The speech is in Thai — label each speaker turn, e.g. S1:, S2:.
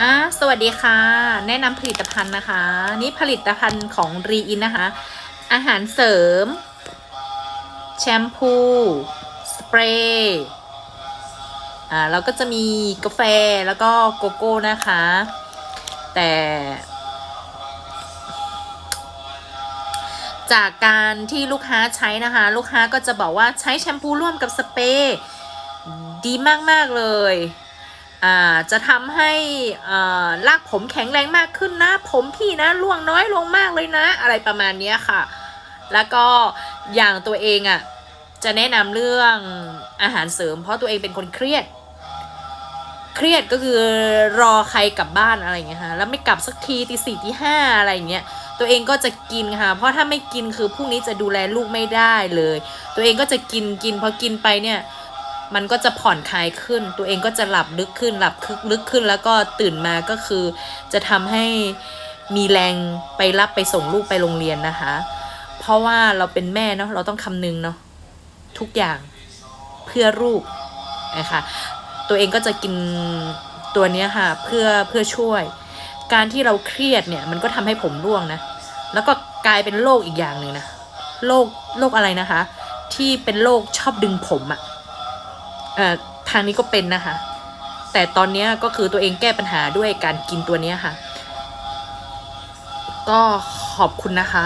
S1: อะสวัสดีค่ะ แนะนำผลิตภัณฑ์นะคะ นี่ผลิตภัณฑ์ของรีอินนะคะ อาหารเสริม แชมพู สเปรย์อ่าเราก็จะมีกาแฟแล้วก็โกโก้นะคะ แต่จากการที่ลูกค้าใช้นะคะ ลูกค้าก็จะบอกว่าใช้แชมพูร่วมกับสเปรย์ดีมาก ๆ เลย จะทำให้อ่ารากผมแข็งแรงมากขึ้นนะ ผมพี่นะร่วงน้อยลงมากเลยนะ อะไรประมาณนี้ค่ะ แล้วก็อย่างตัวเองอะ่ะจะแนะนำเรื่องอาหารเสริม เพราะตัวเองเป็นคนเครียด เครียดก็คือรอใครกลับบ้านอะไรอย่างเงี้ยค่ะแล้วไม่กลับสักทีตีสี่ตีห้าอะไรอย่างเงี้ยตัวเองก็จะกินค่ะ เพราะถ้าไม่กินคือพรุ่งนี้จะดูแลลูกไม่ได้เลย ตัวเองก็จะกินกินพอกินไปเนี่ย มันก็จะผ่อนคลายขึ้น ตัวเองก็จะหลับลึกขึ้น หลับคึกลึกขึ้น แล้วก็ตื่นมาก็คือ จะทำให้มีแรงไปรับไปส่งลูกไปโรงเรียนนะคะ เพราะว่าเราเป็นแม่เนาะเราต้องคำนึงเนาะทุกอย่างเพื่อลูกนะคะตัวเองก็จะกินตัวเนี้ยค่ะเพื่อเพื่อช่วย การที่เราเครียดเนี่ยมันก็ทำให้ผมร่วงนะแล้วก็กลายเป็นโรคอีกอย่างหนึ่งนะโรคโรคอะไรนะคะ ที่เป็นโรคชอบดึงผมอะเอ่อ ทางนี้ก็เป็นนะคะ แต่ตอนนี้ก็คือตัวเองแก้ปัญหาด้วยการกินตัวนี้ค่ะ ก็ขอบคุณนะคะ